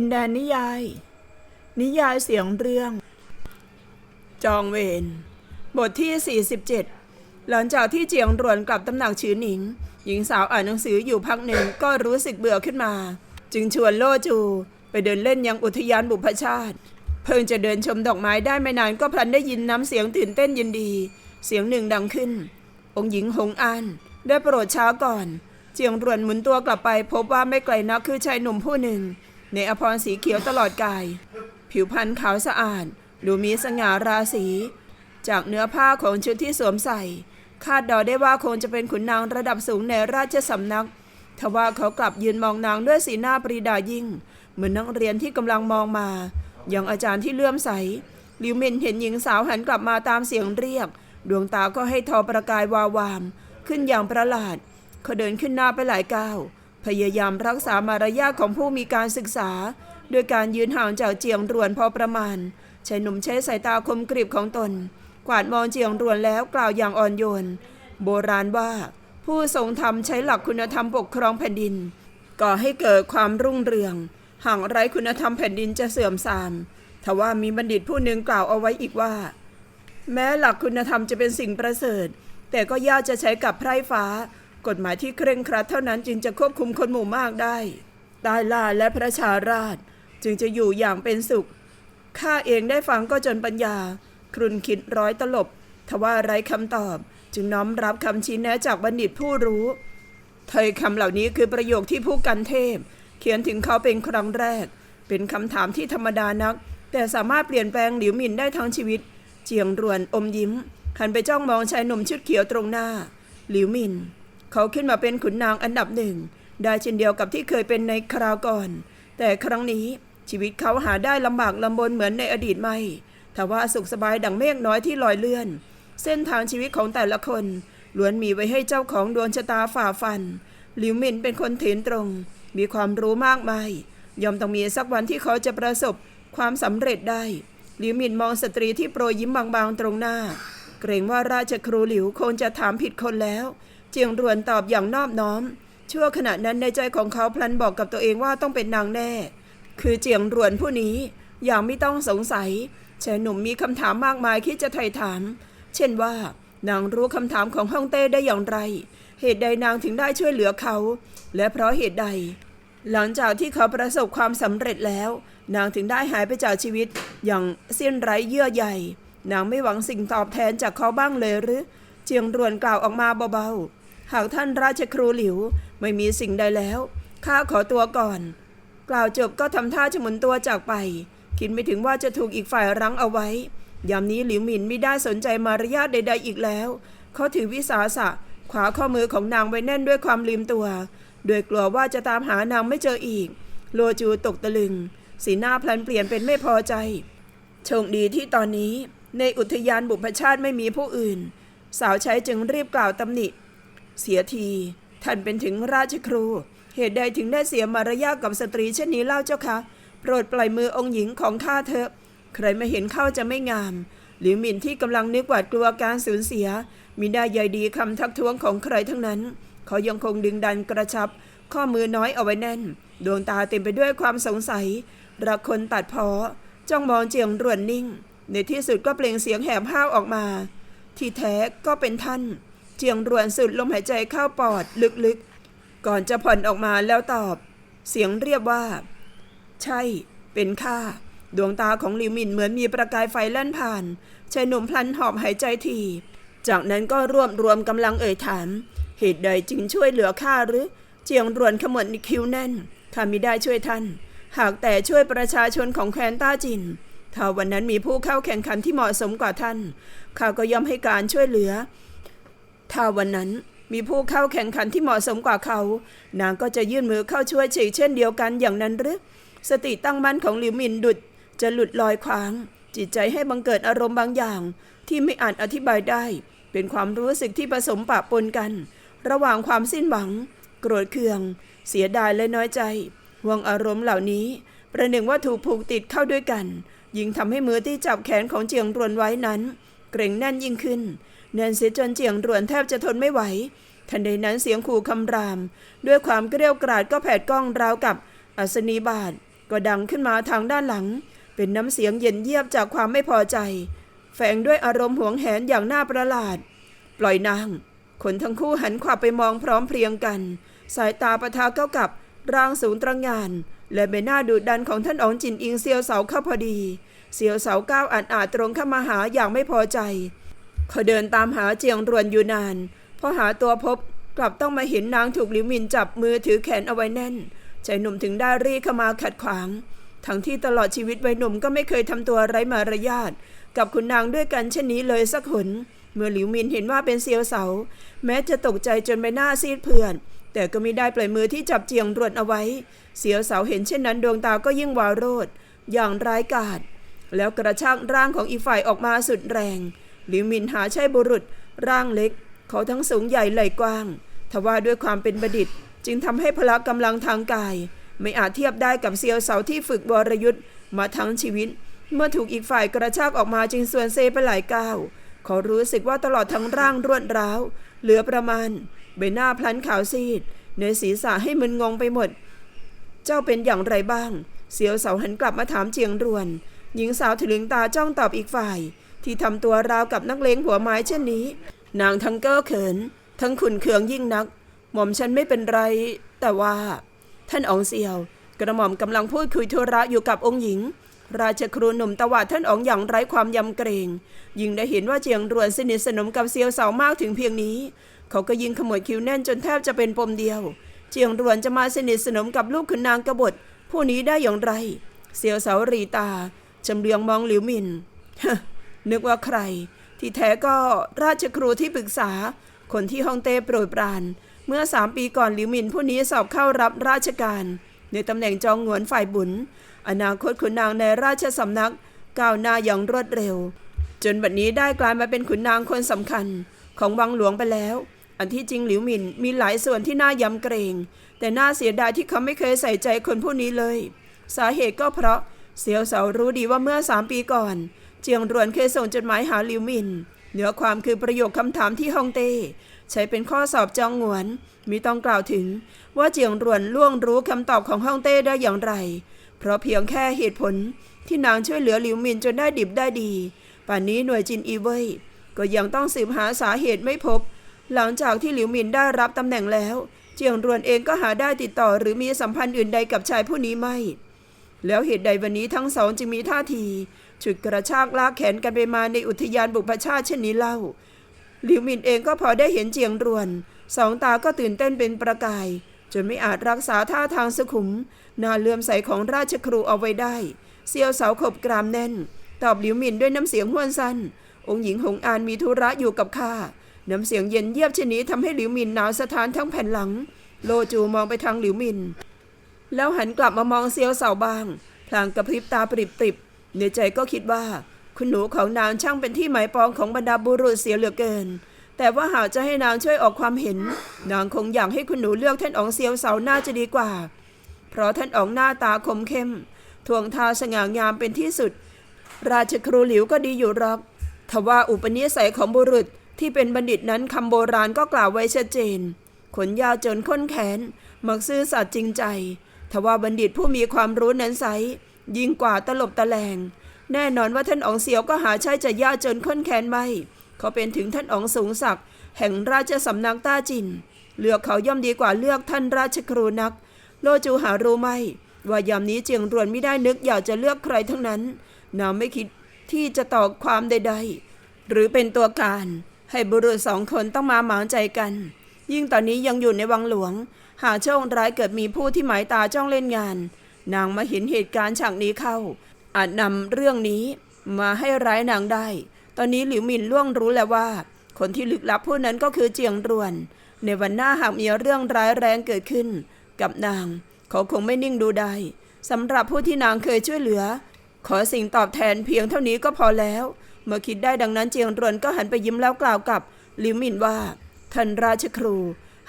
ดินแดนนิยาย นิยายเสียงเรื่อง จองเวรบทที่ 47 หลังจากที่เจียงรวนกลับตำหนักชือหนิง หญิงสาวอ่านหนังสืออยู่พักหนึ่งก็รู้สึกเบื่อขึ้นมา จึงชวนโลจู ไปเดินเล่นยังอุทยานบุพชาติ เพิ่งจะเดินชมดอกไม้ได้ไม่นานก็พลันได้ยินน้ำเสียงตื่นเต้นยินดี เสียงหนึ่งดังขึ้น องค์หญิงหงอานได้โปรดช้าก่อน เจียงรวนหมุนตัวกลับไปพบว่าไม่ไกลนักคือชายหนุ่มผู้หนึ่ง ในอภรณ์สีเขียวตลอดกาย ผิวพรรณขาวสะอาด ดูมีสง่าราศี จากเนื้อผ้าของชุดที่สวมใส่ คาดเดาได้ว่าคงจะเป็นขุนนางระดับสูงในราชสำนัก ทว่าเขากลับยืนมองนางด้วยสีหน้าปรีดายิ่ง เหมือนนักเรียนที่กำลังมองมา อย่างอาจารย์ที่เลื่อมใสลิวเมนเห็นหญิงสาวหันกลับมาตามเสียงเรียก ดวงตาก็ให้ทอประกายวาวาม ขึ้นอย่างประหลาด เขาเดินขึ้นหน้าไปหลายก้าว พยายามรักษามารยาทของผู้มีการศึกษา โดยการยืนห่างจากเจียงรวนพอประมาณชายหนุ่มใช้สายตาคมกริบของตน กวาดมองเจียงรวนแล้วกล่าวอย่างอ่อนโยน โบราณว่า ผู้ทรงธรรมใช้หลักคุณธรรมปกครองแผ่นดิน ก่อให้เกิดความรุ่งเรืองห่างไร้คุณธรรมแผ่นดินจะเสื่อมทรามทว่ามีบัณฑิตผู้หนึ่งกล่าวเอาไว้อีกว่า แม้หลักคุณธรรมจะเป็นสิ่งประเสริฐ แต่ก็ยากจะใช้กับไพร่ฟ้า กฎหมายที่เคร่งครัดเท่านั้นจึงจะควบคุมคนหมู่มากได้ใต้ลาและพระชาราชจึงจะอยู่อย่างเป็นสุข ข้าเองได้ฟังก็จนปัญญา ครุนคิดร้อยตลบ ทว่าไร้คำตอบ จึงน้อมรับคำชี้แนะจากบัณฑิตผู้รู้ถ้อยคำเหล่านี้คือประโยคที่ผู้กันเทพ เขียนถึงเขาเป็นครั้งแรก เป็นคำถามที่ธรรมดานัก แต่สามารถเปลี่ยนแปลงหลิวหมินได้ทั้งชีวิต เจียงรวนอมยิ้มหันไปจ้องมองชายหนุ่มชุดเขียวตรงหน้า หลิวหมิน เขาขึ้นมาเป็นขุนนางอันดับหนึ่ง ได้เช่นเดียวกับที่เคยเป็นในคราวก่อน แต่ครั้งนี้ชีวิตเขาหาได้ลำบากลำบนเหมือนในอดีตไม่ทว่าสุขสบายดังเมฆน้อยที่ลอยเลื่อน เส้นทางชีวิตของแต่ละคนล้วนมีไว้ให้เจ้าของดวงชะตาฝ่าฟัน หลิวหมินเป็นคนเถนตรง มีความรู้มากมาย ยอมต้องมีสักวันที่เขาจะประสบความสำเร็จได้ หลิวหมินมองสตรีที่โปรยยิ้มบางๆตรงหน้า เกรงว่าราชครูหลิวคงจะถามผิดคนแล้ว เจียงรวนตอบอย่างนอบน้อม ชั่วขณะนั้นในใจของเขาพลันบอกกับตัวเองว่าต้องเป็นนางแน่ คือเจียงรวนผู้นี้อย่างไม่ต้องสงสัยชายหนุ่มมีคำถามมากมายคิดจะไถ่ถาม เช่นว่า นางรู้คำถามของฮ่องเต้ได้อย่างไร เหตุใดนางถึงได้ช่วยเหลือเขา และเพราะเหตุใด หลังจากที่เขาประสบความสำเร็จแล้ว นางถึงได้หายไปจากชีวิต อย่างสิ้นไร้เยื่อใยนางไม่หวังสิ่งตอบแทนจากเขาบ้างเลยหรือ เจียงรวนกล่าวออกมาเบาๆ หากท่านราชครูหลิวไม่มีสิ่งใดแล้ว ข้าขอตัวก่อน กล่าวจบก็ทำท่าจะหมุนตัวจากไป คิดไม่ถึงว่าจะถูกอีกฝ่ายรั้งเอาไว้ยามนี้หลิวหมินไม่ได้สนใจมารยาทใด ๆ อีกแล้ว เขาถือวิสาสะขวาข้อมือของนางไว้แน่นด้วยความลืมตัว โดยกลัวว่าจะตามหานางไม่เจออีก โลจูตกตะลึง สีหน้าพลันเปลี่ยนเป็นไม่พอใจ โชคดีที่ตอนนี้ ในอุทยานบุพชาติไม่มีผู้อื่น สาวใช้จึงรีบกล่าวตำหนิ เสียที ท่านเป็นถึงราชครู เหตุใดถึงได้เสียมารยาทกับสตรีเช่นนี้เล่าเจ้าคะโปรดปล่อยมือองค์หญิงของข้าเถอะ ใครมาเห็นเข้าจะไม่งามหลิวหมินที่กำลังนึกหวาดกลัวการสูญเสียมีได้ใยดีคำทักท้วงของใครทั้งนั้น เขายังคงดึงดันกระชับ ข้อมือน้อยเอาไว้แน่น ดวงตาเต็มไปด้วยความสงสัยรักคนตัดเพอจ้องมองเจียงรวนนิ่ง ในที่สุดก็เปล่งเสียงแหบห้าวออกมา ที่แท้ก็เป็นท่าน เจียงรวนสุดลมหายใจเข้าปอดลึกๆ ก่อนจะผ่อนออกมาแล้วตอบ เสียงเรียบว่า ใช่ เป็นข้าดวงตาของลิวหมินเหมือนมีประกายไฟแล่นผ่านชายหนุ่มพลันหอบหายใจทีจากนั้นก็รวบรวมกำลังเอ่ยถาม เหตุใดจึงช่วยเหลือข้าหรือ เจียงรวนขมวดคิ้วแน่นข้ามิได้ช่วยท่าน หากแต่ช่วยประชาชนของแคว้นต้าจินถ้าวันนั้นมีผู้เข้าแข่งขันที่เหมาะสมกว่าท่านข้าก็ยอมให้การช่วยเหลือ ถ้าวันนั้นมีผู้เข้าแข่งขันที่เหมาะสมกว่าเขา นางก็จะยื่นมือเข้าช่วยฉีเช่นเดียวกันอย่างนั้นหรือ สติตั้งมั่นของหลิวหมินดุดจะหลุดลอยควาง จิตใจให้บังเกิดอารมณ์บางอย่าง ที่ไม่อาจอธิบายได้ เป็นความรู้สึกที่ผสมปะปนกัน ระหว่างความสิ้นหวัง โกรธเคือง เสียดายและน้อยใจห่วงอารมณ์เหล่านี้ ประหนึ่งว่าถูกผูกติดเข้าด้วยกัน ยิ่งทำให้มือที่จับแขนของเจียงรวนไว้นั้น เกร็งแน่นยิ่งขึ้น แน่นเสียจนเจียงรวนแทบจะทนไม่ไหว ทันใดนั้นเสียงขู่คำราม ด้วยความเกรียวกราดก็แผดกล้องราวกับอัศนีบาทก็ดังขึ้นมาทางด้านหลัง เป็นน้ำเสียงเย็นเยียบจากความไม่พอใจ แฝงด้วยอารมณ์หวงแหนอย่างน่าประหลาด ปล่อยนางคนทั้งคู่หันขวับไปมองพร้อมเพรียงกัน สายตาประทาเข้ากับร่างสูงตระงาน และใบหน้าดุดันของท่านอ๋องจินอิงเซียวเสาเข้าพอดี เซียวเสาก้าวอาจอาจตรงเข้ามาหาอย่างไม่พอใจ เขาเดินตามหาเจียงรวนอยู่นานพอหาตัวพบกลับต้องมาเห็นนางถูกหลิวหมินจับมือถือแขนเอาไว้แน่นชายหนุ่มถึงได้รีเข้ามาขัดขวาง ทั้งที่ตลอดชีวิตวัยหนุ่มก็ไม่เคยทำตัวไร้มารยาทกับคุณนางด้วยกันเช่นนี้เลยสักหนเมื่อหลิวหมินเห็นว่าเป็นเซียวเสา แม้จะตกใจจนใบหน้าซีดเพื่อน แต่ก็ไม่ได้ปล่อยมือที่จับเจียงรวนเอาไว้ เสียวเสาเห็นเช่นนั้นดวงตาก็ยิ่งวาวโรดอย่างร้ายกาจแล้วกระชากร่างของอีฝ่ายออกมาสุดแรง หลิวมินหาใช่บุรุษ ร่างเล็ก เขาทั้งสูงใหญ่ไหล่กว้าง ทว่าด้วยความเป็นบัณฑิต จึงทำให้พละกำลังทางกาย ไม่อาจเทียบได้กับเซียวเสาที่ฝึกวรยุทธ์มาทั้งชีวิต เมื่อถูกอีกฝ่ายกระชากออกมาจึงส่วนเซไปหลายก้าวเขารู้สึกว่าตลอดทั้งร่างรวดร้าว เหลือประมาณ ใบหน้าพลันขาวซีดในศีรษะให้มึนงงไปหมด เจ้าเป็นอย่างไรบ้าง เสียวเสาหันกลับมาถามเจียงรวน หญิงสาวถลึงตาจ้องตอบอีกฝ่าย ที่ทำตัวราวกับนักเลงหัวไม้เช่นนี้ นางทั้งเก้อเขิน ทั้งขุนเคืองยิ่งนัก หม่อมฉันไม่เป็นไร แต่ว่า ท่านอองเซียว กระหม่อมกำลังพูดคุยธุระอยู่กับองค์หญิง ราชครูหนุ่มตวาดท่านอองอย่างไร้ความยำเกรง ยิ่งได้เห็นว่าเจียงรวนสนิทสนมกับเซียวเสามากถึงเพียงนี้ เขาก็ยิ่งขมวดคิ้วแน่นจนแทบจะเป็นปมเดียว เจียงรวนจะมาสนิทสนมกับลูกขุนนางกบฏผู้นี้ได้อย่างไร เซียวเสารีตาชำเลืองมองหลิวมิน นึกว่าใคร ที่แท้ก็ราชครูที่ปรึกษา คนที่ฮ่องเต้โปรดปราน เมื่อสามปีก่อนหลิวหมินผู้นี้สอบเข้ารับราชการ ในตำแหน่งจองหงวนฝ่ายบุญ อนาคตขุนนางในราชสำนักก้าวหน้าอย่างรวดเร็ว จนบัดนี้ได้กลายมาเป็นขุนนางคนสำคัญของวังหลวงไปแล้ว อันที่จริงหลิวหมินมีหลายส่วนที่น่ายำเกรง แต่น่าเสียดายที่เขาไม่เคยใส่ใจคนผู้นี้เลย สาเหตุก็เพราะเสียวเสารู้ดีว่าเมื่อสามปีก่อน เจียงรวนเคยส่งจดหมายหาหลิวมิน เหนือความคือประโยคคำถามที่ฮ่องเต้ใช้เป็นข้อสอบจองหงวนมีต้องกล่าวถึงว่าเจียงรวนล่วงรู้คำตอบของฮ่องเต้ได้อย่างไร เพราะเพียงแค่เหตุผลที่นางช่วยเหลือหลิวมินจนได้ดิบได้ดี ป่านนี้หน่วยจินอีเว่ยก็ยังต้องสืบหาสาเหตุไม่พบ หลังจากที่หลิวมินได้รับตำแหน่งแล้ว เจียงรวนเองก็หาได้ติดต่อหรือมีสัมพันธ์อื่นใดกับชายผู้นี้ไม่ แล้วเหตุใดวันนี้ทั้งสองจึงมีท่าที ฉุดกระชากลากแขนกันไปมาในอุทยานบุพชาติเช่นนี้เล่าหลิวหมินเองก็พอได้เห็นเจียงรวน สองตาก็ตื่นเต้นเป็นประกาย จนไม่อาจรักษาท่าทางสุขุมนาเลื่อมใสของราชครูเอาไว้ได้ เซียวเสาขบกรามแน่น ตอบหลิวหมินด้วยน้ำเสียงห้วนสั้น องค์หญิงหงอานมีธุระอยู่กับข้าน้ำเสียงเย็นเยียบเช่นนี้ทำให้หลิวหมินหนาวสะท้านทั้งแผ่นหลัง โลจูมองไปทางหลิวหมิน แล้วหันกลับมามองเซียวเสาบ้าง พลางกระพริบตาปริบปริบๆ ในใจก็คิดว่า คุณหนูของนางช่างเป็นที่หมายปองของบรรดาบุรุษเสียเหลือเกิน แต่ว่าหากจะให้นางช่วยออกความเห็น นางคงอยากให้คุณหนูเลือกท่านอ๋องเซียวเสาหน่าจะดีกว่า เพราะท่านอ๋องหน้าตาคมเข้มทวงทาสง่างามเป็นที่สุด ราชครูหลิวก็ดีอยู่หรอกทว่าอุปนิสัยของบุรุษที่เป็นบัณฑิตนั้นคำโบราณก็กล่าวไว้ชัดเจน ขนยาวจนค้นแขน มักซื่อสัตย์จริงใจ ทว่าบัณฑิตผู้มีความรู้นั้นใส ยิ่งกว่าตลบตะแลง แน่นอนว่าท่านอ๋องเสียวก็หาใช่จะยากจนค้นแขนไม่ เขาเป็นถึงท่านอ๋องสูงศักดิ์แห่งราชสำนักต้าจิน เลือกเขาย่อมดีกว่าเลือกท่านราชครูนัก โลจูหารู้ไหมว่ายามนี้เจียงรวนไม่ได้นึกอยากจะเลือกใครทั้งนั้นนางไม่คิดที่จะตอบความใด ๆ หรือเป็นตัวการ ให้บุรุษสองคนต้องมาหมางใจกัน ยิ่งตอนนี้ยังอยู่ในวังหลวง หากโชคร้ายเกิดมีผู้ที่หมายตาจ้องเล่นงาน นางมาเห็นเหตุการณ์ฉากนี้เข้า อาจนำเรื่องนี้มาให้ร้ายนางได้ ตอนนี้หลิวหมินล่วงรู้แล้วว่า คนที่ลึกลับผู้นั้นก็คือเจียงรวน ในวันหน้าหากมีเรื่องร้ายแรงเกิดขึ้น กับนางเขาคงไม่นิ่งดูได้สำหรับผู้ที่นางเคยช่วยเหลือ ขอสิ่งตอบแทนเพียงเท่านี้ก็พอแล้ว เมื่อคิดได้ดังนั้นเจียงรวนก็หันไปยิ้มแล้วกล่าวกับหลิวหมินว่าท่านราชครู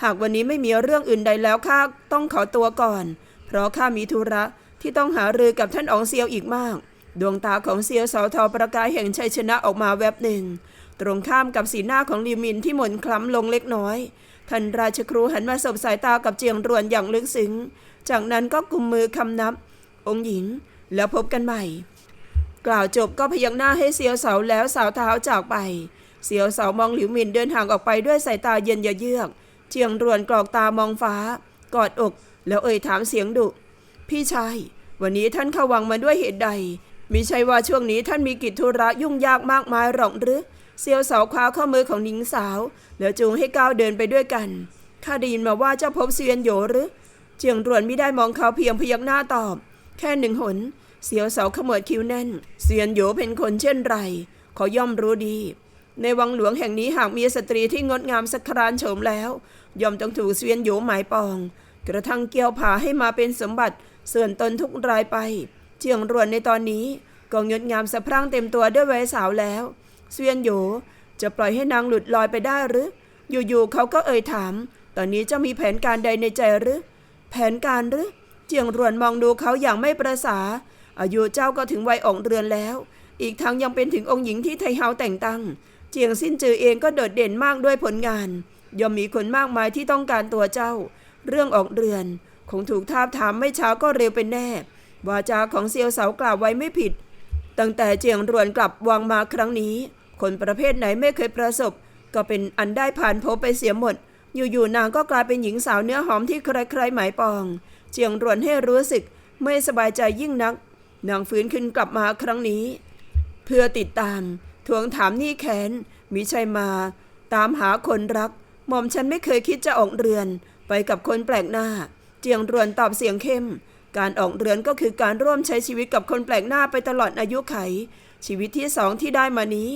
หากวันนี้ไม่มีเรื่องอื่นใดแล้วข้าต้องขอตัวก่อน เพราะข้ามีธุระที่ต้องหารือกับท่านอองเซียวอีกมาก ดวงตาของเซียวเสาทอประกายแห่งชัยชนะออกมาแวบหนึ่ง ตรงข้ามกับสีหน้าของลิวมินที่หม่นคล้ำลงเล็กน้อย ท่านราชครูหันมาสบสายตากับเจียงรวนอย่างลึกซึ้ง จากนั้นก็กุมมือคำนับ องค์หญิง แล้วพบกันใหม่ กล่าวจบก็พยักหน้าให้เสียวเสาแล้วสาวเท้าจากไปเสียวเสามองหลิวหมินเดินห่างออกไปด้วยสายตาเย็นเยือก เจียงรวนกรอกตามองฟ้ากอดอก แล้วเอ่ยถามเสียงดุ พี่ชาย วันนี้ท่านเข้าวังมาด้วยเหตุใดมิใช่ว่าช่วงนี้ท่านมีกิจธุระยุ่งยากมากมายหรอกหรือเซียวเสาคว้าข้อมือของหญิงสาว แล้วจูงให้ก้าวเดินไปด้วยกันข้าได้ยินมาว่าเจ้าพบเซียนโหยหรือ เจียงรวนไม่ได้มองเขาเพียงพยักหน้าตอบ แค่หนึ่งหน เสียวเสาขมวดคิ้วแน่น เซียนโหยเป็นคนเช่นไรเขาย่อมรู้ดี ในวังหลวงแห่งนี้หากมีสตรีที่งดงามสักครานโฉมแล้ว ย่อมต้องถูกเซียนโหยหมายปอง กระทั่งเกี่ยวผาให้มาเป็นสมบัติส่วนตนทุกรายไปเจียงรวนในตอนนี้ก็งดงามสะพรั่งเต็มตัวด้วยวัยสาวแล้วเซียนโหยจะปล่อยให้นางหลุดลอยไปได้หรือ อยู่ๆเขาก็เอ่ยถาม ตอนนี้เจ้ามีแผนการใดในใจหรือ แผนการหรือ เจียงรวนมองดูเขาอย่างไม่ประสา อายุเจ้าก็ถึงวัยออกเรือนแล้ว อีกทั้งยังเป็นถึงองค์หญิงที่ไทเฮาแต่งตั้ง เจียงสิ้นจือเองก็โดดเด่นมากด้วยผลงาน ย่อมมีคนมากมายที่ต้องการตัวเจ้า เรื่องออกเรือน คงถูกทาบถามไม่ช้าก็เร็วเป็นแน่ วาจาของเซียวเสากล่าวไว้ไม่ผิด ตั้งแต่เจียงรวนกลับวังมาครั้งนี้ คนประเภทไหนไม่เคยประสบ ก็เป็นอันได้ผ่านพบไปเสียหมด อยู่ๆนางก็กลายเป็นหญิงสาวเนื้อหอมที่ใครๆหมายปอง เจียงรวนให้รู้สึกไม่สบายใจยิ่งนัก นางฟื้นขึ้นกลับมาครั้งนี้ เพื่อติดตาม ทวงถามหนี้แค้นมิใช่มา ตามหาคนรัก หม่อมฉันไม่เคยคิดจะออกเรือน ไปกับคนแปลกหน้า เจียงรวนตอบเสียงเข้ม การออกเรือนก็คือการร่วมใช้ชีวิตกับคนแปลกหน้าไปตลอดอายุไข ชีวิตที่สองที่ได้มานี้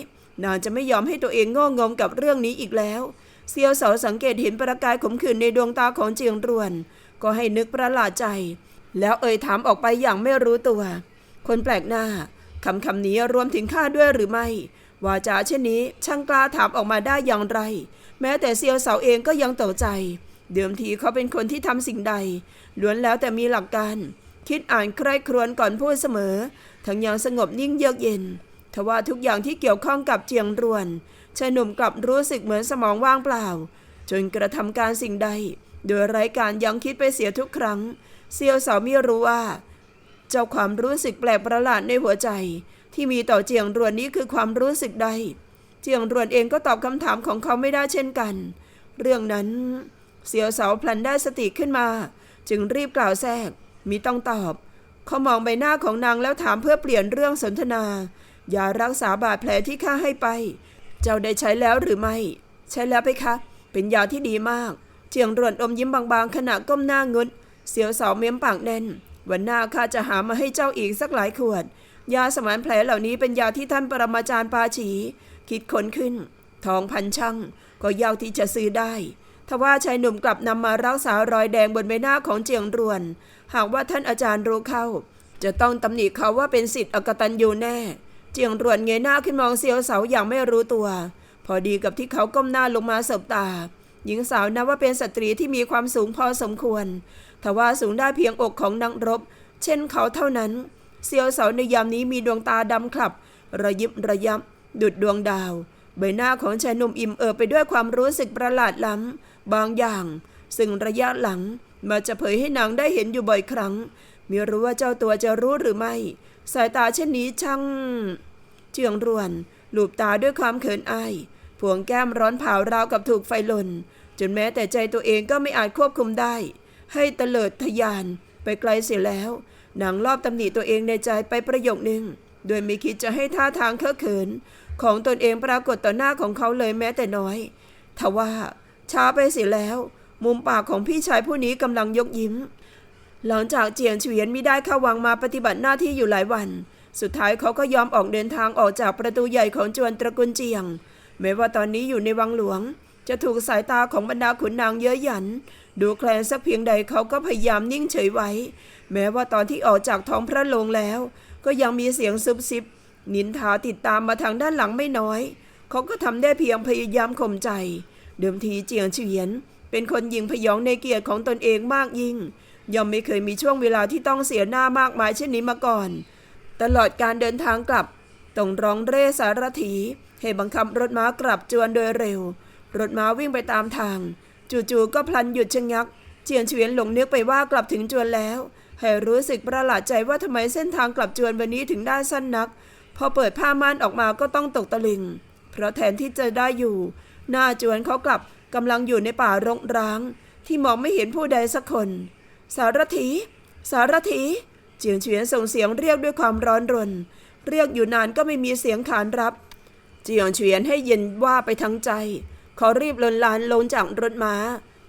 นางจะไม่ยอมให้ตัวเองโง่งมกับเรื่องนี้อีกแล้วเซียวเสาสังเกตเห็นประกายขมขื่นในดวงตาของเจียงรวน ก็ให้นึกประหลาดใจ แล้วเอ่ยถามออกไปอย่างไม่รู้ตัว คนแปลกหน้าคำคำนี้รวมถึงข้าด้วยหรือไม่วาจาเช่นนี้ช่างกล้าถามออกมาได้อย่างไร แม้แต่เซียวเสาเองก็ยังตกใจ เดิมทีเขาเป็นคนที่ทำสิ่งใด ล้วนแล้วแต่มีหลักการ คิดอ่านใคร่ครวญก่อนพูดเสมอ ทั้งยังสงบนิ่งเยือกเย็นทว่าทุกอย่างที่เกี่ยวข้องกับเจียงรวนชายหนุ่มกลับรู้สึกเหมือนสมองว่างเปล่า จนกระทำการสิ่งใด โดยไร้การยังคิดไปเสียทุกครั้ง เซียวสาไม่รู้ว่า เจ้าความรู้สึกแปลกประหลาดในหัวใจ ที่มีต่อเจียงรวนนี้คือความรู้สึกใด เจียงรวนเองก็ตอบคำถามของเขาไม่ได้เช่นกัน เรื่องนั้น เสียวเสาพลันได้สติขึ้นมา จึงรีบกล่าวแทรกมีต้องตอบ เขามองใบหน้าของนางแล้วถามเพื่อเปลี่ยนเรื่องสนทนา ยารักษาบาดแผลที่ข้าให้ไป เจ้าได้ใช้แล้วหรือไม่ ใช้แล้วไปคะ เป็นยาที่ดีมาก เจียงรวนอมยิ้มบางๆขณะก้มหน้างดเสียวเสาเม้มปากแน่น วันหน้าข้าจะหามาให้เจ้าอีกสักหลายขวด ยาสมานแผลเหล่านี้เป็นยาที่ท่านปรมาจารย์ปาฉี คิดค้นขึ้น ทองพันช่างก็ยาวที่จะซื้อได้ ทว่าชายหนุ่มกลับนำมารักษารอยแดงบนใบหน้าของเจียงรวน หากว่าท่านอาจารย์รู้เข้า จะต้องตำหนิเขาว่าเป็นสิทธิ์อกตันยูแน่ เจียงรวนเงยหน้าขึ้นมองเซียวเสาอย่างไม่รู้ตัว พอดีกับที่เขาก้มหน้าลงมาเสบตา หญิงสาวนับว่าเป็นสตรีที่มีความสูงพอสมควรทว่าสูงได้เพียงอกของนักรบ เช่นเขาเท่านั้น เซียวเสาในยามนี้มีดวงตาดำคลับ ระยิบระยับ ดุดดวงดาว ใบหน้าของชายหนุ่มอิ่มเอิบไปด้วยความรู้สึกประหลาดล้ำ บางอย่าง ซึ่งระยะหลังมาจะเผยให้นางได้เห็นอยู่บ่อยครั้งไม่รู้ว่าเจ้าตัวจะรู้หรือไม่ สายตาเช่นนี้ช่าง เจียงรวนหลูบตาด้วยความเขินอายผวงแก้มร้อนเผาราวกับถูกไฟลน จนแม้แต่ใจตัวเองก็ไม่อาจควบคุมได้ ให้เตลิดทะยานไปไกลเสียแล้วนางรอบตำหนิตัวเองในใจไปประโยคหนึ่ง โดยไม่คิดจะให้ท่าทางเคอะเขิน ของตนเองปรากฏต่อหน้าของเขาเลยแม้แต่น้อยทว่า ช้าไปเสียแล้ว มุมปากของพี่ชายผู้นี้กำลังยกยิ้ม หลังจากเจียงเฉียนไมิได้เข้าวังมาปฏิบัติหน้าที่อยู่หลายวัน สุดท้ายเขาก็ยอมออกเดินทางออกจากประตูใหญ่ของจวนตระกูลเจียงแม้ว่าตอนนี้อยู่ในวังหลวง จะถูกสายตาของบรรดาขุนนางเย้ยหยัน ดูแคลนสักเพียงใดเขาก็พยายามนิ่งเฉยไว้ แม้ว่าตอนที่ออกจากท้องพระโรงแล้ว ก็ยังมีเสียงซุบซิบ นินทาติดตามมาทางด้านหลังไม่น้อย เขาก็ทำได้เพียงพยายามข่มใจ เดิมทีเจียงเฉียน เป็นคนยิงพยองในเกียรติของตนเองมากยิ่ง ย่อมไม่เคยมีช่วงเวลาที่ต้องเสียหน้ามากมายเช่นนี้มาก่อน ตลอดการเดินทางกลับต้องร้องเร่สารถีให้บังคับรถม้ากลับจวนโดยเร็ว รถม้าวิ่งไปตามทาง จู่ๆก็พลันหยุดชะงัก เจียนเฉียนหลงนึกไปว่ากลับถึงจวนแล้ว ให้รู้สึกประหลาดใจว่าทำไมเส้นทางกลับจวนวันนี้ถึงได้สั้นนัก พอเปิดผ้าม่านออกมาก็ต้องตกตะลึง เพราะแทนที่จะได้อยู่ หน้าจวนเขากลับกำลังอยู่ในป่ารกร้าง ที่มองไม่เห็นผู้ใดสักคน สารถี สารถีเจียงเฉียนส่งเสียงเรียกด้วยความร้อนรน เรียกอยู่นานก็ไม่มีเสียงขานรับ เจียงเฉียนให้เย็นว่าไปทั้งใจ เขารีบลนลานลงจากรถม้า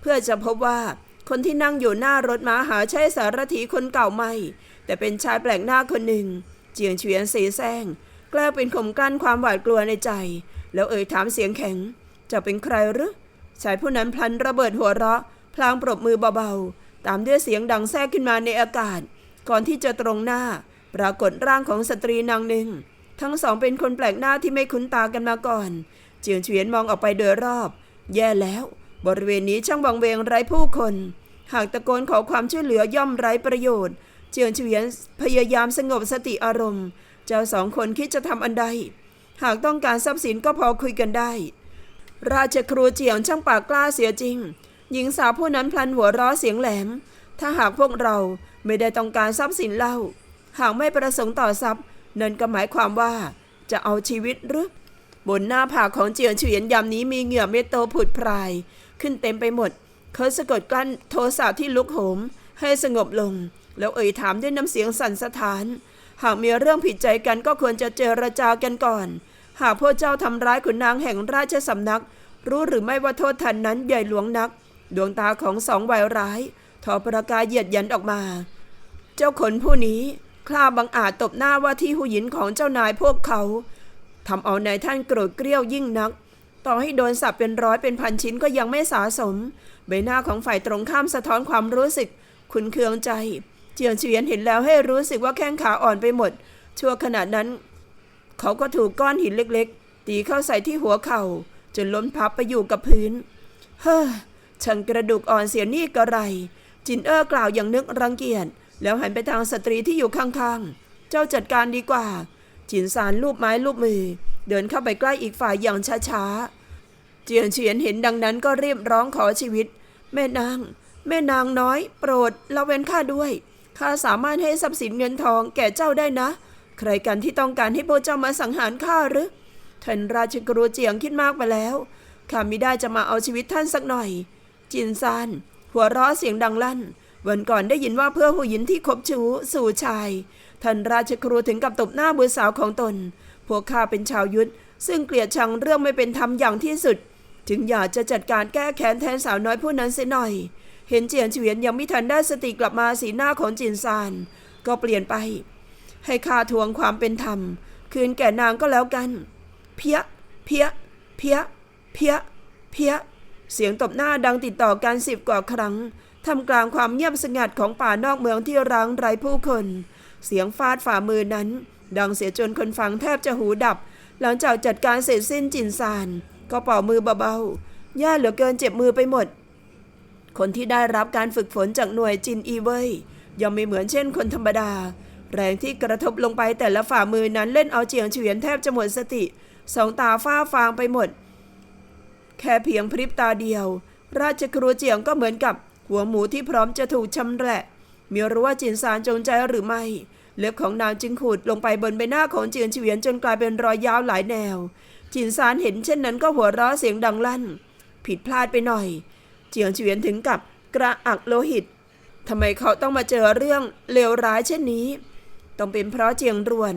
เพื่อจะพบว่าคนที่นั่งอยู่หน้ารถม้าหาใช่สารถีคนเก่าไม่ แต่เป็นชายแปลกหน้าคนหนึ่ง เจียงเฉียนเสีแซงแกล้งเป็นข่มกลั้นความหวาดกลัวในใจ แล้วเอ่ยถามเสียงแข็ง จะเป็นใครหรือชายผู้นั้นพลันระเบิดหัวเราะ พลางปรบมือเบาๆ ตามด้วยเสียงดังแทรกขึ้นมาในอากาศ ก่อนที่จะตรงหน้า ปรากฏร่างของสตรีนางหนึ่ง ทั้งสองเป็นคนแปลกหน้าที่ไม่คุ้นตากันมาก่อน เจียงเฉียนมองออกไปโดยรอบ แย่แล้ว บริเวณนี้ช่างวังเวงไร้ผู้คน หากตะโกนขอความช่วยเหลือย่อมไร้ประโยชน์ เจียงเฉียนพยายามสงบสติอารมณ์ เจ้าสองคนคิดจะทำอันใด หากต้องการทรัพย์สินก็พอคุยกันได้ ราชครูเจียงช่างปากกล้าเสียจริง หญิงสาวผู้นั้นพลันหัวราะเสียงแหลม ถ้าหากพวกเราไม่ได้ต้องการทรัพย์สินเล่า หากไม่ประสงค์ต่อทรัพย์ นั่นก็หมายความว่าจะเอาชีวิตหรือบนหน้าผากของเจียงเฉียนยามนี้มีเหงื่อเม็ดโตผุดพราย ขึ้นเต็มไปหมด เขาสะกดกลั้นโทสะที่ลุกโหม ให้สงบลง แล้วเอ่ยถามด้วยน้ำเสียงสั่นสะท้าน หากมีเรื่องผิดใจกันก็ควรจะเจรจากันก่อน หากพวกเจ้าทำร้ายขุนนางแห่งราชสำนัก รู้หรือไม่ว่าโทษทันนั้นใหญ่หลวงนัก ดวงตาของสองวัยร้ายทอประกายเหยียดยันออกมา เจ้าขนผู้นี้คลาบังอาจตบหน้าว่าที่หูหยินของเจ้านายพวกเขาทำเอานายท่านโกรธเกรี้ยวยิ่งนัก ต่อให้โดนสับเป็นร้อยเป็นพันชิ้นก็ยังไม่สาสม ใบหน้าของฝ่ายตรงข้ามสะท้อนความรู้สึก ขุนเคืองใจ เจียงเฉียนเห็นแล้วให้รู้สึกว่าแข้งขาอ่อนไปหมด ชั่วขณะนั้น เขาก็ถูกก้อนหินเล็กๆ ตีเข้าใส่ที่หัวเข่า จนล้มพับไปอยู่กับพื้น เฮ้อช่างกระดูกอ่อนเสียนี่กระไร จินเอ้อกล่าวอย่างนึกรังเกียจแล้วหันไปทางสตรีที่อยู่ข้างๆ เจ้าจัดการดีกว่า จินสารลูบไม้ลูบมือ เดินเข้าไปใกล้อีกฝ่ายอย่างช้าๆ เจียนเฉียนเห็นดังนั้นก็รีบร้องขอชีวิต แม่นาง แม่นางน้อย โปรดละเว้นข้าด้วยข้าสามารถให้ทรัพย์สินเงินทองแก่เจ้าได้นะ ใครกันที่ต้องการให้พวกเจ้ามาสังหารข้าหรือท่านราชกรูเจียงคิดมากไปแล้ว ข้ามิได้จะมาเอาชีวิตท่านสักหน่อย จินซานหัวเราะเสียงดังลั่น วันก่อนได้ยินว่าเพื่อผู้หญิงที่คบชู้สู่ชาย ท่านราชครูถึงกับตบหน้าบุตรสาวของตน พวกข้าเป็นชาวยุทธซึ่งเกลียดชังเรื่องไม่เป็นธรรมอย่างที่สุด จึงอยากจะจัดการแก้แค้นแทนสาวน้อยผู้นั้นเสียหน่อย เห็นเจียนเฉียนยังไม่ทันได้สติกลับมาสีหน้าของจินซานก็เปลี่ยนไป ให้ข้าทวงความเป็นธรรม คืนแก่นางก็แล้วกัน เพี้ย เพี้ย เพี้ย เพี้ย เพี้ย เสียงตบหน้าดังติดต่อกันสิบกว่าครั้งทำกลางความเงียบสงัดของป่านอกเมืองที่ร้างไร้ผู้คน เสียงฟาดฝ่ามือนั้น ดังเสียจนคนฟังแทบจะหูดับ หลังจากจัดการเสร็จสิ้นจินซานก็เป่ามือเบาๆย่าเหลือเกินเจ็บมือไปหมด คนที่ได้รับการฝึกฝนจากหน่วยจินอีเว่ยยังไม่เหมือนเช่นคนธรรมดา แรงที่กระทบลงไปแต่ละฝ่ามือนั้นเล่นเอาเจียงเฉียนแทบจะหมดสติ สองตาฟ้าฟางไปหมด แค่เพียงพริบตาเดียว ราชครูเจียงก็เหมือนกับ หัวหมูที่พร้อมจะถูกชำแหละมีรู้ว่าจินซานจงใจหรือไม่ เล็บของนางจึงขูดลงไปบนใบหน้าของเจียนเฉียนจนกลายเป็นรอยยาวหลายแนว จินซานเห็นเช่นนั้นก็หัวเราะเสียงดังลั่น ผิดพลาดไปหน่อย เจียงเฉียนถึงกับกระอักโลหิตทำไมเขาต้องมาเจอเรื่องเลวร้ายเช่นนี้ ต้องเป็นเพราะเจียงรวน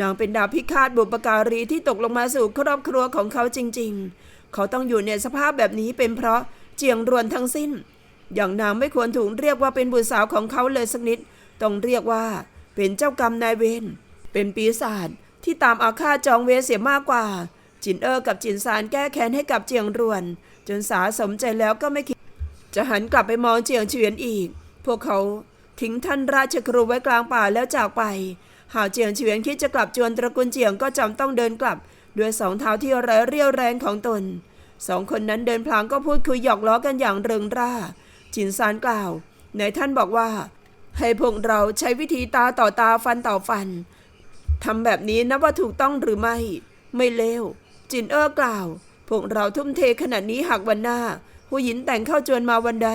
นางเป็นดาวพิฆาตบุปการีที่ตกลงมาสู่ครอบครัวของเขาจริง ๆ เขาต้องอยู่ในสภาพแบบนี้เป็นเพราะเจียงรวนทั้งสิ้น อย่างนางไม่ควรถูกเรียกว่าเป็นบุตรสาวของเขาเลยสักนิด ต้องเรียกว่า เป็นเจ้ากรรมนายเวร เป็นปีศาจที่ตามอาฆาตจองเวเสียมากกว่า จินเออร์กับจินซานแก้แค้นให้กับเจียงรวน จนสาสมใจแล้วก็ไม่คิด จะหันกลับไปมองเจียงเฉียนอีก พวกเขา ทิ้งท่านราชครูไว้กลางป่าแล้วจากไป หากเจียงเฉียนคิดจะกลับจวนตระกูลเจียงก็จำต้องเดินกลับ ด้วยสองเท้าที่ไร้เรี่ยวแรงของตน สองคนนั้นเดินพลางก็พูดคุยหยอกล้อกันอย่างเริงร่า จินซานกล่าวในท่านบอกว่า ให้พวกเราใช้วิธีตาต่อตาฟันต่อฟันทำแบบนี้นับว่าถูกต้องหรือไม่ ไม่เลวจินเอ้อกล่าว พวกเราทุ่มเทขนาดนี้หากวันหน้า ผู้หญิงแต่งเข้าจวนมาวันใด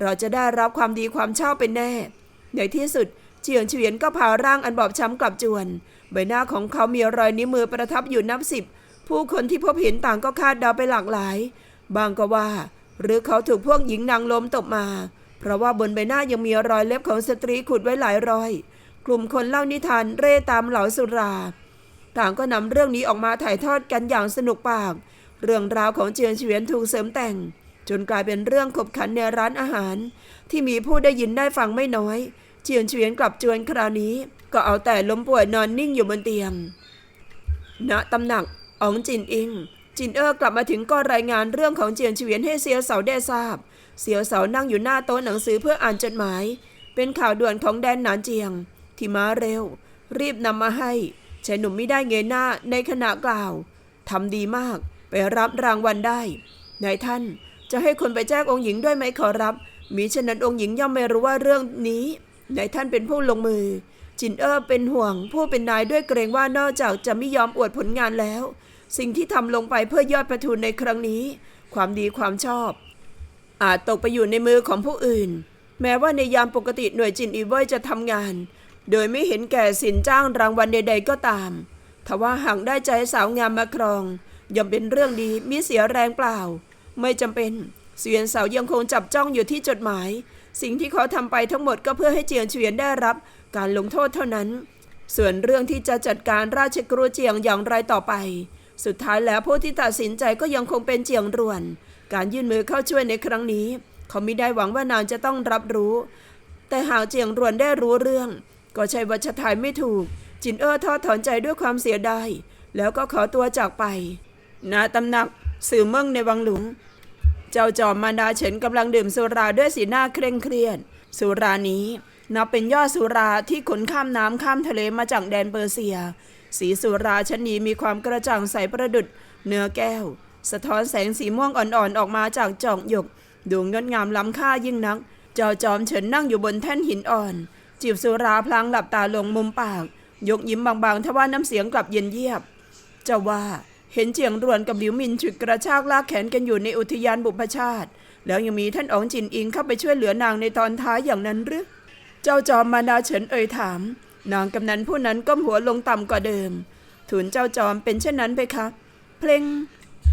เราจะได้รับความดีความชอบเป็นแน่ ในที่สุดเจียงเฉียนก็พาร่างอันบอบช้ำกลับจวน ใบหน้าของเขามีรอยนิ้วมือประทับอยู่นับสิบ ผู้คนที่พบเห็นต่างก็คาดเดาไปหลากหลาย บางก็ว่า หรือเขาถูกพวกหญิงนางลมตบมา เพราะว่าบนใบหน้ายังมีรอยเล็บของสตรีขุดไว้หลายรอย กลุ่มคนเล่านิทานเร่ตามเหล่าสุรา ต่างก็นำเรื่องนี้ออกมาถ่ายทอดกันอย่างสนุกปาก เรื่องราวของเจียนเฉียนถูกเสริมแต่ง จนกลายเป็นเรื่องขบขันในร้านอาหาร ที่มีผู้ได้ยินได้ฟังไม่น้อยเจียนเฉียนกลับจวนคราวนี้ ก็เอาแต่ล้มป่วยนอนนิ่งอยู่บนเตียง ณตำหนักอองจินอิง จินเออกลับมาถึงก็รายงานเรื่องของเจียนเฉียนให้เซียวเสาได้ทราบ เซียวเสานั่งอยู่หน้าโต๊ะหนังสือเพื่ออ่านจดหมาย เป็นข่าวด่วนของแดนหนานเจียง ที่มาเร็ว รีบนำมาให้ชายหนุ่มไม่ได้เงยหน้าในขณะกล่าวทำดีมากไปรับรางวัลได้นายท่านจะให้คนไปแจ้งองค์หญิงด้วยไหมขอรับ มีฉะนั้นองค์หญิงย่อมไม่รู้ว่าเรื่องนี้นายท่านเป็นผู้ลงมือ จินเออเป็นห่วง ผู้เป็นนายด้วยเกรงว่านอกจากจะไม่ยอมอวดผลงานแล้ว สิ่งที่ทำลงไปเพื่อยอดประทุนในครั้งนี้ ความดีความชอบ อาจตกไปอยู่ในมือของผู้อื่น แม้ว่าในยามปกติหน่วยจินอีเว่ยจะทำงาน โดยไม่เห็นแก่สินจ้างรางวัลใด ๆ ก็ตามทว่าหากได้ใจสาวงามมาครองย่อมเป็นเรื่องดีมิเสียแรงเปล่า ไม่จำเป็น เสียนเสายังคงจับจ้องอยู่ที่จดหมาย สิ่งที่เขาทำไปทั้งหมดก็เพื่อให้เจียนเฉียนได้รับการลงโทษเท่านั้น ส่วนเรื่องที่จะจัดการราชกรูเจียงอย่างไรต่อไป สุดท้ายแล้วผู้ที่ตัดสินใจก็ยังคงเป็นเจียงรวน การยื่นมือเข้าช่วยในครั้งนี้ เขาไม่ได้หวังว่านางจะต้องรับรู้ แต่หากเจียงรวนได้รู้เรื่อง ก็ใช่ว่าจะทายไม่ถูก จินเอ้อทอดถอนใจด้วยความเสียดายแล้วก็ขอตัวจากไปณตำหนักสื่อเมืองในวังหลวง เจ้าจอมมารดาเฉินกำลังดื่มสุราด้วยสีหน้าเคร่งเครียด สุรานี้นับเป็นยอดสุราที่ขนข้ามน้ำข้ามทะเลมาจากแดนเปอร์เซีย สีสุราชนี้มีความกระจ่างใสประดุดเนื้อแก้ว สะท้อนแสงสีม่วงอ่อนๆออกมาจากจ่องหยก ดูงดงามล้ำค่ายิ่งนัก เจ้าจอมเฉินนั่งอยู่บนแท่นหินอ่อน จีบสุราพลางหลับตาลงมุมปาก ยกยิ้มบางๆทว่าน้ำเสียงกลับเย็นเยียบเจ้าว่า เห็นเจียงรวนกับหลิวมินฉุดกระชากลากแขนกันอยู่ในอุทยานบุพชาติ แล้วยังมีท่านอ๋องจินอิงเข้าไปช่วยเหลือนางในตอนท้ายอย่างนั้นหรือ เจ้าจอมมานาเฉินเอ่ยถาม นางกำนันผู้นั้นก้มหัวลงต่ำกว่าเดิมทูลเจ้าจอมเป็นเช่นนั้นไปคะ เพลง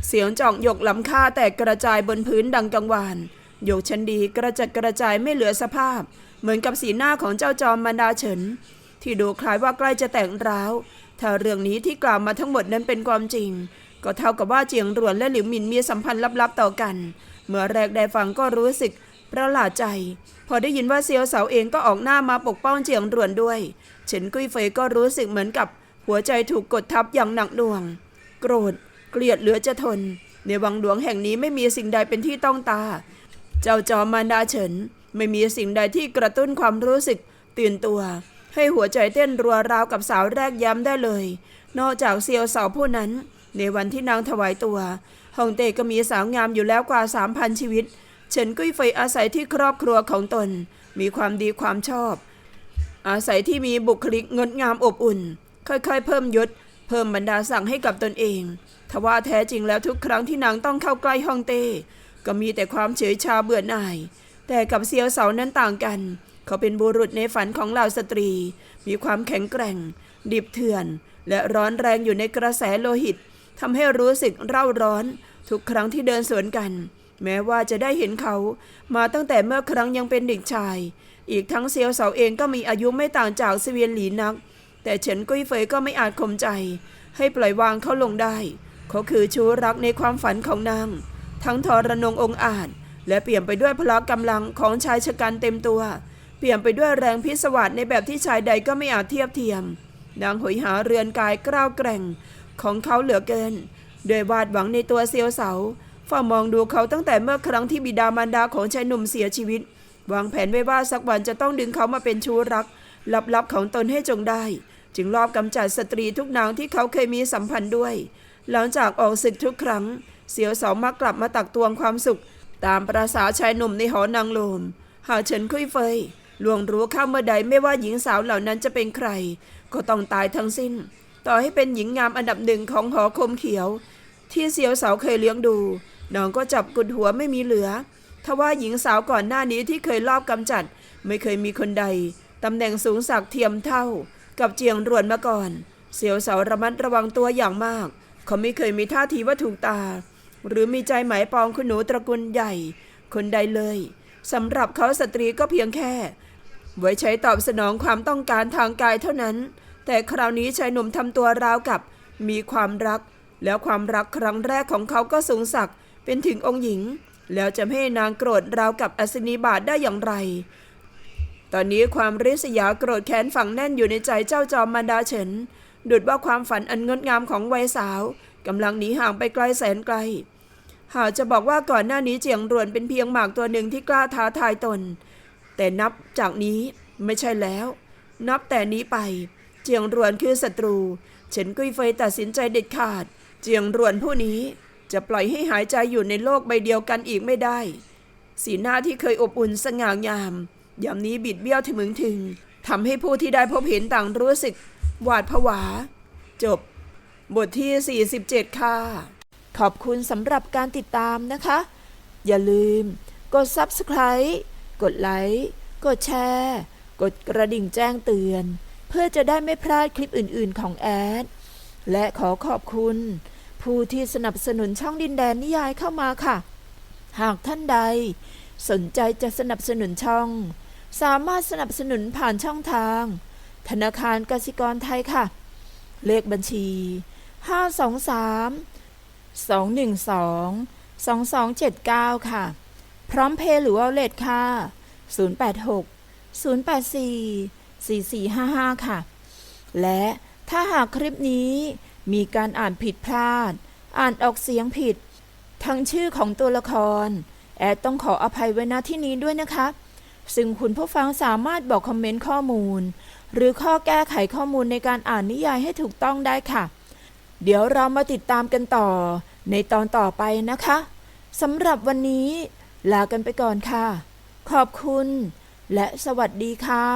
เสียงจ่องหยกลำค่าแตกกระจายบนพื้นดังกังวานหยกชันดีกระจัดกระจายไม่เหลือสภาพ เหมือนกับสีหน้าของเจ้าจอมมานาเฉิน ที่ดูคล้ายว่าใกล้จะแตกร้าว ถ้าเรื่องนี้ที่กล่าวมาทั้งหมดนั้นเป็นความจริง ก็เท่ากับว่าเจียงรวนและหลิวหมินมีสัมพันธ์ลับๆต่อกัน เมื่อแรกได้ฟังก็รู้สึกประหลาดใจ พอได้ยินว่าเซียวเสาเองก็ออกหน้ามาปกป้องเจียงรวนด้วยเฉินกุ้ยเฟยก็รู้สึกเหมือนกับหัวใจถูกกดทับอย่างหนักหน่วง โกรธ เกลียดเหลือจะทน ในวังหลวงแห่งนี้ไม่มีสิ่งใดเป็นที่ต้องตา เจ้าจอมมารดาเฉิน ไม่มีสิ่งใดที่กระตุ้นความรู้สึกตื่นตัว ให้หัวใจเต้นรัวราวกับสาวแรกย้ำได้เลย นอกจากเซียวเสาผู้นั้น ในวันที่นางถวายตัวฮ่องเต้ก็มีสาวงามอยู่แล้วกว่าสามพันชีวิต เฉินกุ้ยเฟยอาศัยที่ครอบครัวของตน มีความดีความชอบ อาศัยที่มีบุคลิกงดงามอบอุ่น ค่อยๆ เพิ่มยศ เพิ่มบรรดาสั่งให้กับตนเอง ทว่าแท้จริงแล้วทุกครั้งที่นางต้องเข้าใกล้ฮ่องเต้ก็มีแต่ความเฉยชาเบื่อหน่าย แต่กับเซียวเสานั้นต่างกัน เขาเป็นบุรุษในฝันของเหล่าสตรี มีความแข็งแกร่ง ดิบเถื่อน และร้อนแรงอยู่ในกระแสโลหิตทำให้รู้สึกเร่าร้อน ทุกครั้งที่เดินสวนกัน แม้ว่าจะได้เห็นเขามาตั้งแต่เมื่อครั้งยังเป็นเด็กชาย อีกทั้งเซียวเสาเองก็มีอายุไม่ต่างจากเสวียนหลีนัก แต่เฉินกุ้ยเฟยก็ไม่อาจข่มใจ ให้ปล่อยวางเขาลงได้ เขาคือชู้รักในความฝันของนางทั้งทรนงองอาจ และเปลี่ยมไปด้วยพละกำลังของชายชะกันเต็มตัว เปี่ยมไปด้วยแรงพิศวาสในแบบที่ชายใดก็ไม่อาจเทียบเทียมนางหอยหาเรือนกายกล้าวแกร่งของเขาเหลือเกิน โดยวาดหวังในตัวเซียวเสาเฝ้ามองดูเขาตั้งแต่เมื่อครั้งที่บิดามารดาของชายหนุ่มเสียชีวิต วางแผนไว้ว่าสักวันจะต้องดึงเขามาเป็นชู้รัก ลับๆของตนให้จงได้ จึงรอบกำจัดสตรีทุกนางที่เขาเคยมีสัมพันธ์ด้วย หลังจากออกศึกทุกครั้ง เสียวเสามักกลับมาตักตวงความสุข ตามประษาชายหนุ่มในหอนางโลม หาเฉินคุยเฟย ลวงรู้ข้าเมื่อใดไม่ว่าหญิงสาวเหล่านั้นจะเป็นใคร ก็ต้องตายทั้งสิ้น ต่อให้เป็นหญิงงามอันดับหนึ่งของหอคมเขียว ที่เสียวสาวเคยเลี้ยงดูน้องก็จับกุดหัวไม่มีเหลือทว่าหญิงสาวก่อนหน้านี้ที่เคยลอบกำจัด ไม่เคยมีคนใดตำแหน่งสูงสักเทียมเท่า กับเจียงรวนมาก่อน เสียวสาวระมัดระวังตัวอย่างมาก เขาไม่เคยมีท่าทีว่าถูกตา หรือมีใจหมายปองคุณหนูตระกูลใหญ่ คนใดเลยสำหรับเขาสตรีก็เพียงแค่ ไว้ใช้ตอบสนองความต้องการทางกายเท่านั้น แต่คราวนี้ชายหนุ่มทำตัวราวกับ มีความรัก แล้วความรักครั้งแรกของเขาก็สูงสักเป็นถึงองค์หญิง แล้วจะให้นางโกรธราวกับอสนิบาตได้อย่างไร ตอนนี้ความริษยาโกรธแค้นฝังแน่นอยู่ในใจเจ้าจอมมารดาเฉินดุดว่าความฝันอันงดงามของวัยสาวกำลังหนีห่างไปไกลแสนไกลหากจะบอกว่าก่อนหน้านี้เจียงรวนเป็นเพียงหมากตัวหนึ่งที่กล้าท้าทายตน แต่นับจากนี้ไม่ใช่แล้ว นับแต่นี้ไป เจียงรวนคือศัตรูเฉินกุยเฟยตัดสินใจเด็ดขาด เจียงรวนผู้นี้จะปล่อยให้หายใจอยู่ในโลกใบเดียวกันอีกไม่ได้ สีหน้าที่เคยอบอุ่นสง่างามยามนี้บิดเบี้ยวถึงมึงถึงทำให้ผู้ที่ได้พบเห็นต่างรู้สึก หวาดผวา จบ บทที่ 47 ค่ะ ขอบคุณสำหรับการติดตามนะคะ อย่าลืมกด Subscribe กดไลค์ กดแชร์ กดกระดิ่งแจ้งเตือน เพื่อจะได้ไม่พลาดคลิปอื่นๆของแอด และขอขอบคุณ ผู้ที่สนับสนุนช่องดินแดนนิยายเข้ามาค่ะ หากท่านใด สนใจจะสนับสนุนช่อง สามารถสนับสนุนผ่านช่องทาง ธนาคารกสิกรไทยค่ะ เลขบัญชี 523 212 2279 ค่ะ พร้อมเพย์หรือว่าเลทค่ะ 086 084 4455 ค่ะ และถ้าหากคลิปนี้มีการอ่านผิดพลาด อ่านออกเสียงผิด ทั้งชื่อของตัวละคร แอดต้องขออภัยไว้ณที่นี้ด้วยนะคะ ซึ่งคุณผู้ฟังสามารถบอกคอมเมนต์ข้อมูล หรือข้อแก้ไขข้อมูลในการอ่านนิยายให้ถูกต้องได้ค่ะ เดี๋ยวเรามาติดตามกันต่อในตอนต่อไปนะคะสำหรับวันนี้ ลากันไปก่อนค่ะ ขอบคุณ และสวัสดีค่ะ